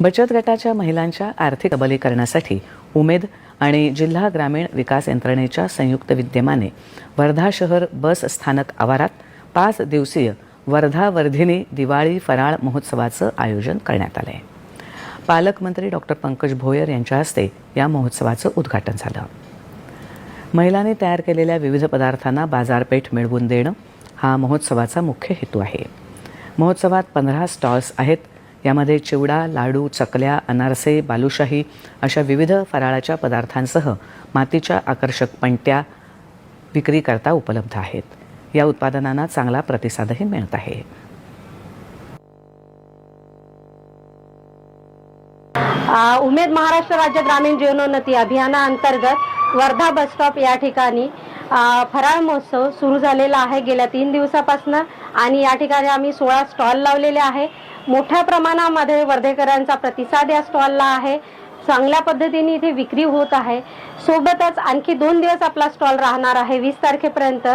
बचत गटाच्या महिलांच्या आर्थिक सबलीकरणासाठी उमेद आणि जिल्हा ग्रामीण विकास यंत्रणेच्या संयुक्त विद्यमाने वर्धा शहर बस स्थानक आवारात पाच दिवसीय वर्धा वर्धिनी दिवाळी फराळ महोत्सवाचं आयोजन करण्यात आलं आहे पालकमंत्री डॉक्टर पंकज भोयर यांच्या हस्ते या महोत्सवाचं उद्घाटन झालं. महिलांनी तयार केलेल्या विविध पदार्थांना बाजारपेठ मिळवून देणं हा महोत्सवाचा मुख्य हेतू आहे. महोत्सवात पंधरा स्टॉल्स आहेत. यामध्ये चिवडा लाडू चकल्या अनारसे बालुशाही अशा विविध फराळाच्या पदार्थांसह मातीच्या आकर्षक पणत्या विक्रीकरता उपलब्ध आहेत. या उत्पादनांना चांगला प्रतिसादही मिळत आहे. उमेद महाराष्ट्र राज्य ग्रामीण जीवनोन्नती अभियानाअंतर्गत वर्धा बस स्टॉप या ठिकाणी फराळ महोत्सव सुरू झालेला आहे गेल्या तीन दिवसापासून आणि या ठिकाणी आम्ही सोळा स्टॉल लावलेले आहे. मोठ्या प्रमाणामध्ये वर्धेकरांचा प्रतिसाद या स्टॉलला आहे. चांगल्या पद्धतीने इथे विक्री होत आहे. सोबतच आणखी दोन दिवस आपला स्टॉल राहणार आहे वीस तारखेपर्यंत.